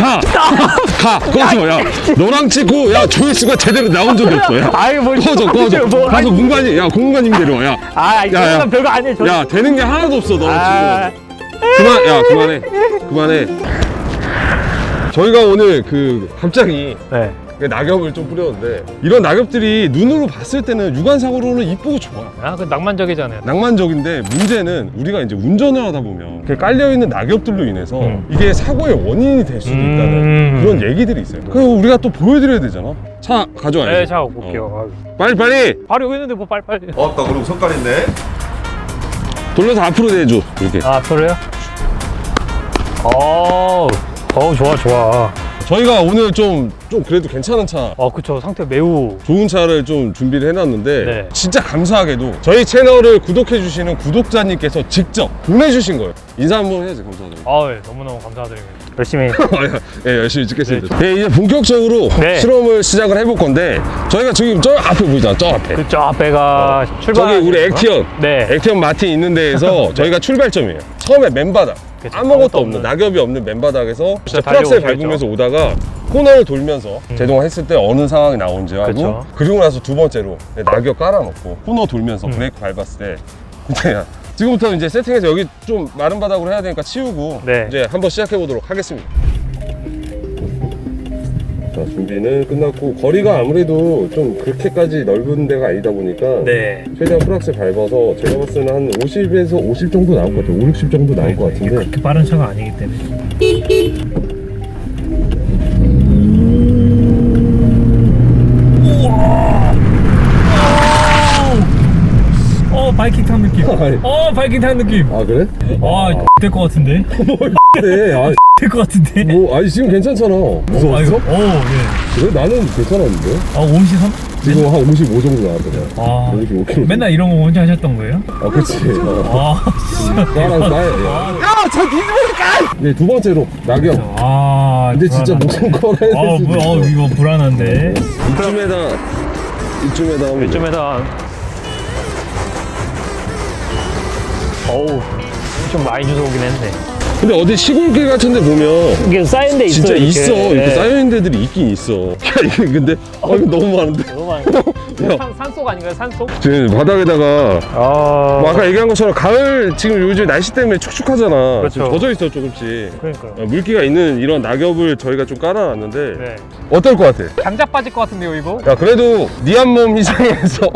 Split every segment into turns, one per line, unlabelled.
가! 가! 꺼져, 야. 너랑 찍고, 야, 조회수가 제대로 나온 적이 없어, 야.
아이 뭘
꺼져, 꺼져.
뭐,
가서 공관님, 야, 공관님 데려와, 야.
아
야, 야.
별거 아니에요 저
야, 되는 게 하나도 없어, 너랑
아,
지금. 그만, 야, 그만해. 그만해. 저희가 오늘 그, 갑자기
네.
낙엽을 좀 뿌렸는데, 이런 낙엽들이 눈으로 봤을 때는 육안상으로는 이쁘고 좋아.
아, 그 낭만적이잖아요
낭만적인데 문제는 우리가 이제 운전을 하다 보면 깔려있는 낙엽들로 인해서
음.
이게 사고의 원인이 될 수도
음.
있다는 그런 얘기들이 있어요. 그리고 우리가 또 보여드려야 되잖아. 차 가져와야지.
네, 자 볼게요 아유.
빨리 빨리
바로 여기 있는데 뭐 빨리 빨리
어, 나 그리고 색깔있네.
돌려서 앞으로 내줘. 이렇게.
아 그래요? 어우 어우 좋아 좋아
저희가 오늘 좀, 좀 그래도 괜찮은
차어 그쵸 상태 매우
좋은 차를 좀 준비를 해놨는데
네.
진짜 감사하게도 저희 채널을 구독해주시는 구독자님께서 직접 보내주신 거예요. 인사 한번 해야지 감사드립니다.
아유 너무너무 감사드립니다 열심히
네, 열심히 찍겠습니다. 네, 이제 본격적으로
네.
실험을 시작을 해볼 건데 저희가 지금 저 앞에 보이잖아, 저 앞에.
그저 앞에가 출발
저기 우리 액티언,
네
액티언 마틴 있는 데에서 저희가 출발점이에요. 처음에 맨바닥,
그쵸,
아무것도 없는. 낙엽이 없는 맨바닥에서
진짜 달려오셔야죠.
밟으면서 오다가 코너를 돌면서 제동했을 때 어느 상황이 나온지 하고
그쵸.
그리고 나서 두 번째로 낙엽 깔아놓고 코너 돌면서
음.
브레이크 밟았을 때 야, 지금부터 이제 세팅해서 여기 좀 마른 바닥으로 해야 되니까 치우고
네.
이제 한번 시작해 보도록 하겠습니다. 자, 준비는 끝났고 거리가 아무래도 좀 그렇게까지 넓은 데가 아니다 보니까
네.
최대한 프락스 밟아서 제가 봤을 때는 한 50에서 50 정도 나올 것 같아요. 5, 60 정도 나올 것 같은데
그렇게 빠른 차가 아니기 때문에 어 바이킹 탄 느낌
아이.
어 바이킹 탄 느낌
아 그래?
아될것 같은데
네, 아,
될 것 같은데
뭐, 아니 지금 괜찮잖아. 무서웠어?
아, 이거- 어, 네.
그래? 나는 괜찮았는데?
아, 53?
지금 한 55 정도 나왔거든.
아,
55kg.
맨날 이런 거 먼저 하셨던 거예요?
아, 그치. 어.
아,
나랑 나야. 야, 저 니들까! 네, 두 번째로, 낙엽.
아,
근데 진짜 무슨 거라 해야
아,
될지.
뭐, 어, 이거 불안한데.
이쯤에다, 이쯤에다 하면 돼.
이쯤에다. 어우, 좀 많이 주워 오긴 했네.
근데 어디 시골길 같은 데 보면
이게 쌓인 데 있어요.
진짜
이렇게.
있어. 이렇게
네.
쌓여있는 데들이 있긴 있어. 야, 근데, 아, 이거 너무 많은데.
너무 많이.
야.
산, 산속 아닌가요? 산속?
지금 바닥에다가
아,
뭐 아까 얘기한 것처럼 가을 지금 요즘 날씨 때문에 축축하잖아.
그렇죠.
좀 젖어 있어 조금씩.
그러니까요.
어, 물기가 있는 이런 낙엽을 저희가 좀 깔아놨는데
네.
어떨 것 같아?
장작 빠질 것 같은데요, 이거?
야 그래도 니한몸 희생해서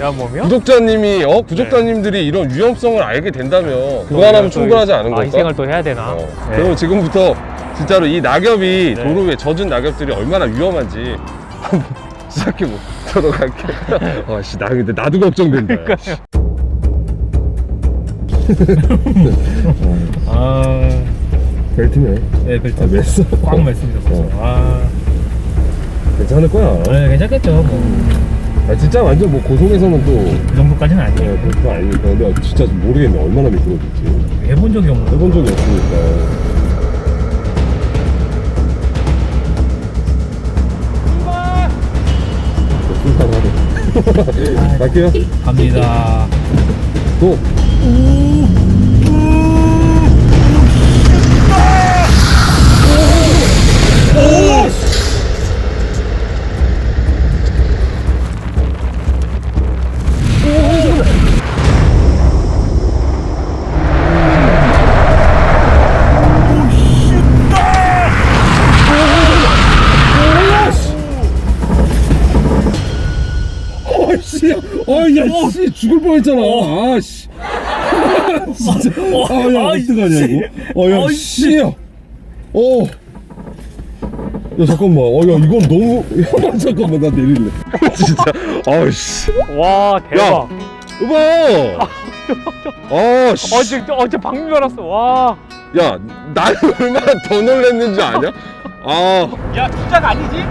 야, 몸이요?
구독자님이 어 구독자님들이 이런 위험성을 알게 된다면 그거 하나면
또
충분하지 않은
아,
걸까?
희생을 또 해야 되나?
어.
네.
그럼 지금부터 진짜로 이 낙엽이
네.
도로 위에 젖은 낙엽들이 얼마나 위험한지 한번 시작해 보도록 할게. 아씨 나 근데 나도 걱정된다. 야. 씨.
아,
벨트네.
네, 벨트.
아, 맸어?
꽉 맸습니다.
어.
아,
괜찮을 거야.
네, 괜찮겠죠. 뭐.
아, 진짜 완전 뭐 고속에서는 또
그 정도까지는 아니에요.
네, 그거 아니니까. 근데 진짜 모르겠네. 얼마나 미끄러질지.
해본 적이 없는
해본 적이 없으니까. 출발하네. 갈게요.
갑니다.
또. 아씨, 아야, 씨, 죽을 뻔했잖아. 아 씨. 진짜. 아, 야, 어떡하냐 이거? 어, 야, 씨. 어. 야, 잠깐만. 어, 야, 이건 너무. 야, 잠깐만, 나 내릴래. 진짜. 아씨.
와, 대박.
여보. 아, 씨.
어, 지금, 어, 저 방금 줄 알았어. 와.
야, 나는 얼마나 더 놀랬는지 아냐? 아,
야, 주작 아니지?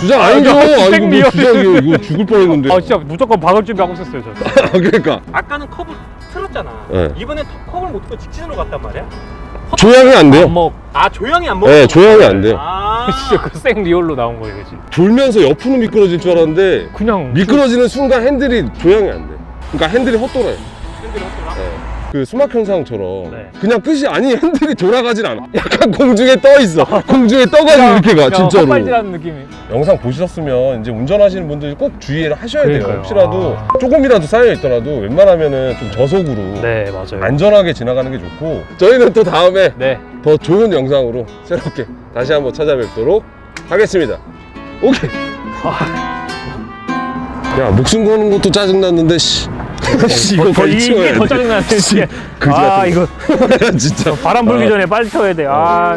주장
아,
아니죠?
이거
아, 이거
주작
뭐
리얼.
주장이요? 이거 죽을 뻔했는데.
아, 진짜 무조건 박을 준비하고 있었어요, 저.
아, 그러니까.
아까는 컵을 틀었잖아.
네.
이번엔 턱- 컵을 못 틀고 직진으로 갔단 말이야.
조향이 안 돼요.
뭐,
아 조용히 안 먹어.
네, 조향이 안 돼요.
아
진짜 그생 리얼로 나온 거예요, 그지?
돌면서 옆으로 미끄러질 줄 알았는데
그냥.
미끄러지는 순간 핸들이 조향이 안 돼. 그러니까 핸들이 헛돌아요.
핸들이 헛돌아?
네. 그 수막 현상처럼
네.
그냥 끝이 아니 핸들이 돌아가진 않아 약간 공중에 떠 있어 공중에 떠가지고 이렇게 가 진짜로
헛발질하는 느낌이.
영상 보셨으면 이제 운전하시는 분들이 꼭 주의를 하셔야 돼요
그러니까요.
혹시라도
아.
조금이라도 쌓여 있더라도 웬만하면은 좀 저속으로
네, 맞아요.
안전하게 지나가는 게 좋고 저희는 또 다음에
네.
더 좋은 영상으로 새롭게 다시 한번 찾아뵙도록 하겠습니다 오케이 야 목숨 거는 것도 짜증났는데 씨 씨, 이거
더,
빨리
이게 더
돼.
짜증나네. 이게.
그지
아,
같은
이거
진짜
바람 불기
아.
전에 빨리 쳐야 돼. 아.